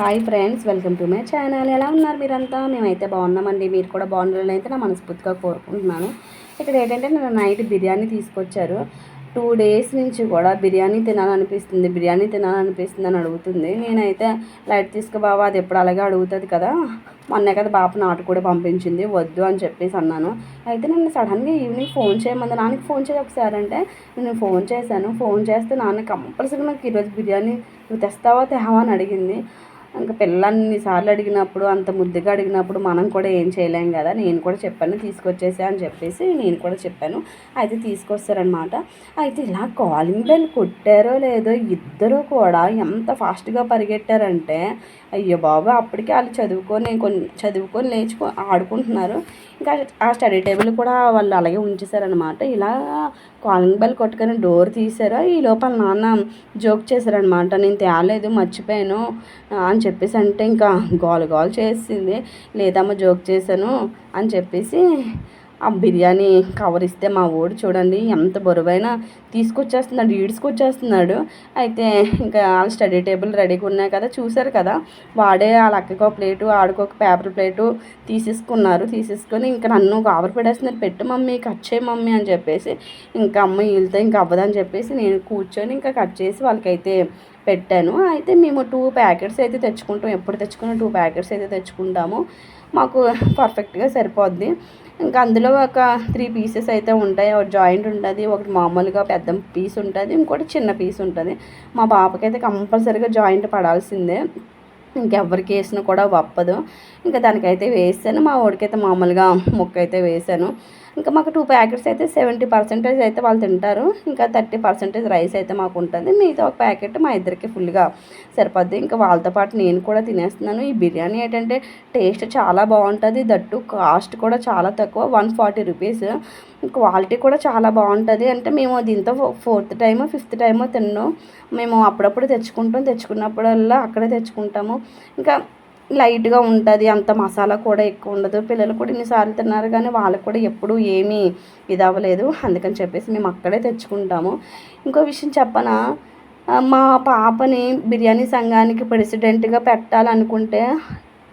Hi friends welcome to my channel ఎలా ఉన్నారు మీరంతా? మేమైతే బాగున్నామండి. మీరు కూడా బాగుండాలని అయితే నా మనస్ఫూర్తిగా కోరుకుంటున్నాను. ఇక్కడ ఏంటంటే నేను నైట్ బిర్యానీ తీసుకొచ్చారు. టూ డేస్ నుంచి కూడా బిర్యానీ తినాలనిపిస్తుంది బిర్యానీ తినాలనిపిస్తుంది అని అడుగుతుంది. నేనైతే లైట్ తీసుకో బాబా అది ఎప్పుడు అలాగే అడుగుతుంది కదా? మొన్నే కదా బాప నాటు కూడా పంపించింది వద్దు అని చెప్పేసి అన్నాను. అయితే నేను సడన్గా ఈవినింగ్ ఫోన్ చేయమంది. నాన్నకి ఫోన్ చేయ ఒకసారి అంటే నేను ఫోన్ చేశాను ఫోన్ చేస్తే నాన్న కంపల్సరీ నాకు ఈరోజు బిర్యానీ నువ్వు తెస్తావా తెహావా? అని అడిగింది. ఇంకా పిల్లల్ని సార్లు అడిగినప్పుడు అంత ముద్దుగా అడిగినప్పుడు మనం కూడా ఏం చేయలేం కదా. నేను కూడా చెప్పాను తీసుకొచ్చేసా అని చెప్పేసి నేను కూడా చెప్పాను. అయితే తీసుకొస్తారనమాట అయితే ఇలా కాలింగ్ బెల్ కొట్టారో లేదో ఇద్దరు కూడా ఎంత ఫాస్ట్గా పరిగెట్టారంటే అయ్యో బాబు అప్పటికే వాళ్ళు చదువుకొని కొన్ని చదువుకొని లేచుకో ఆడుకుంటున్నారు. ఇంకా ఆ స్టడీ టేబుల్ కూడా వాళ్ళు అలాగే ఉంచేశారనమాట ఇలా కాలింగ్ బెల్ కొట్టుకొని డోర్ తీసారో ఈ లోపల నాన్న జోక్ చేశారనమాట నేను తేలేదు మర్చిపోయాను అని చెప్పేసి అంటే ఇంకా గోల గోలు చేసింది. లేదమ్మా జోక్ చేశాను అని చెప్పేసి ఆ బిర్యానీ కవర్ ఇస్తే మా ఊడు చూడండి ఎంత బరువైనా తీసుకొచ్చేస్తున్నాడు ఈడ్చుకొచ్చేస్తున్నాడు. అయితే ఇంకా వాళ్ళ స్టడీ టేబుల్ రెడీగా ఉన్నాయి కదా చూశారు కదా. వాడే వాళ్ళ అక్కకి ఒక ప్లేటు ఆడికి ఒక పేపర్ ప్లేటు తీసేసుకున్నారు. తీసేసుకొని ఇంకా నన్ను కవర్ పెడేస్తున్నారు పెట్టు మమ్మీ కట్ చేయి మమ్మీ అని చెప్పేసి. ఇంకా అమ్మ వీళ్ళతో ఇంకా అవ్వదని చెప్పేసి నేను కూర్చొని ఇంకా కట్ చేసి వాళ్ళకైతే పెట్టాను. అయితే మేము టూ ప్యాకెట్స్ అయితే తెచ్చుకుంటాం. ఎప్పుడు తెచ్చుకున్న టూ ప్యాకెట్స్ అయితే తెచ్చుకుంటాము. మాకు పర్ఫెక్ట్గా సరిపోద్ది. ఇంకా అందులో ఒక త్రీ పీసెస్ అయితే ఉంటాయి. ఒక జాయింట్ ఉంటుంది ఒకటి మామూలుగా పెద్ద పీస్ ఉంటుంది ఇంకోటి చిన్న పీస్ ఉంటుంది. మా పాపకైతే కంపల్సరీగా జాయింట్ పడాల్సిందే. ఇంకెవరికి వేసినా కూడా వప్పదు. ఇంకా దానికైతే వేసాను. మా వాడికైతే మామూలుగా ముక్క అయితే వేసాను. ఇంకా మాకు టూ ప్యాకెట్స్ అయితే సెవెంటీ పర్సెంటేజ్ అయితే వాళ్ళు తింటారు. ఇంకా థర్టీ పర్సెంటేజ్ రైస్ అయితే మాకు ఉంటుంది. మిగతా ఒక ప్యాకెట్ మా ఇద్దరికి ఫుల్గా సరిపోద్ది. ఇంకా వాళ్ళతో పాటు నేను కూడా తినేస్తున్నాను. ఈ బిర్యానీ ఏంటంటే టేస్ట్ చాలా బాగుంటుంది. దట్టు కాస్ట్ కూడా చాలా తక్కువ. వన్ ఫార్టీ రూపీస్ క్వాలిటీ కూడా చాలా బాగుంటుంది. అంటే మేము దీంతో ఫోర్త్ టైము ఫిఫ్త్ టైము తిన్నాం. మేము అప్పుడప్పుడు తెచ్చుకుంటాం. తెచ్చుకున్నప్పుడల్లా అక్కడే తెచ్చుకుంటాము. ఇంకా లైట్గా ఉంటుంది అంత మసాలా కూడా ఎక్కువ ఉండదు. పిల్లలు కూడా ఇన్నిసార్లు తిన్నారు కానీ వాళ్ళకు కూడా ఎప్పుడూ ఏమీ ఇది అవ్వలేదు. అందుకని చెప్పేసి మేము అక్కడే తెచ్చుకుంటాము. ఇంకో విషయం చెప్పనా? మా పాపని బిర్యానీ సంఘానికి ప్రెసిడెంట్గా పెట్టాలనుకుంటే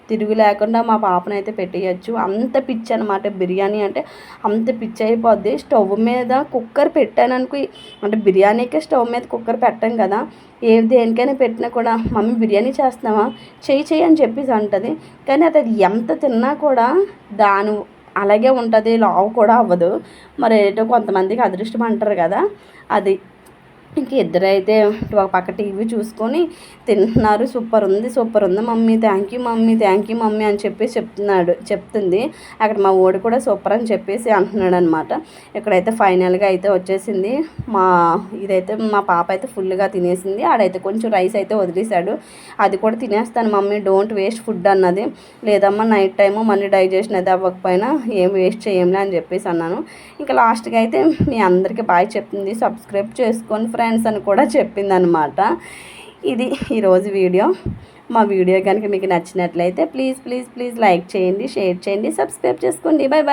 తిరుగు లేకుండా మా పాపనైతే పెట్టేయచ్చు. అంత పిచ్చి అనమాట బిర్యానీ అంటే. అంత పిచ్చి అయిపోద్ది. స్టవ్ మీద కుక్కర్ పెట్టాను అనుకో అంటే బిర్యానీకే స్టవ్ మీద కుక్కర్ పెట్టాం కదా. ఏ దేనికైనా పెట్టినా కూడా మమ్మీ బిర్యానీ చేస్తున్నావా? చెయ్యి చెయ్యి అని చెప్పేసి అంటుంది. కానీ అది ఎంత తిన్నా కూడా దాని అలాగే ఉంటుంది. లావు కూడా అవ్వదు. మరి ఏటో కొంతమందికి అదృష్టం అంటారు కదా. అది ఇంక ఇద్దరైతే ఒక పక్క టీవీ చూసుకొని తింటున్నారు. సూపర్ ఉంది సూపర్ ఉంది. Mummy thank you mummy thank you mummy అని చెప్పి చెప్తున్నాడు చెప్తుంది. అక్కడ మా ఓడి కూడా సూపర్ అని చెప్పేసి అంటున్నాడు అనమాట ఇక్కడైతే ఫైనల్గా అయితే వచ్చేసింది. మా ఇదైతే మా పాప అయితే ఫుల్గా తినేసింది. ఆడైతే కొంచెం రైస్ అయితే వదిలేశాడు. అది కూడా తినేస్తాను మమ్మీ డోంట్ వేస్ట్ ఫుడ్ అన్నది. లేదమ్మా నైట్ టైము మళ్ళీ డైజెషన్ అది అవ్వకపోయినా ఏం వేస్ట్ చేయంలే అని చెప్పేసి అన్నాను. ఇంకా లాస్ట్గా అయితే మీ అందరికీ బాయ్ చెప్తుంది. సబ్స్క్రైబ్ చేసుకొని ఫ్రెండ్స్ ఫ్రెండ్స్ అని కూడా చెప్పిందనమాట ఇది ఈరోజు వీడియో. మా వీడియో కనుక మీకు నచ్చినట్లయితే ప్లీజ్ ప్లీజ్ ప్లీజ్ లైక్ చేయండి షేర్ చేయండి సబ్స్క్రైబ్ చేసుకోండి. Bye bye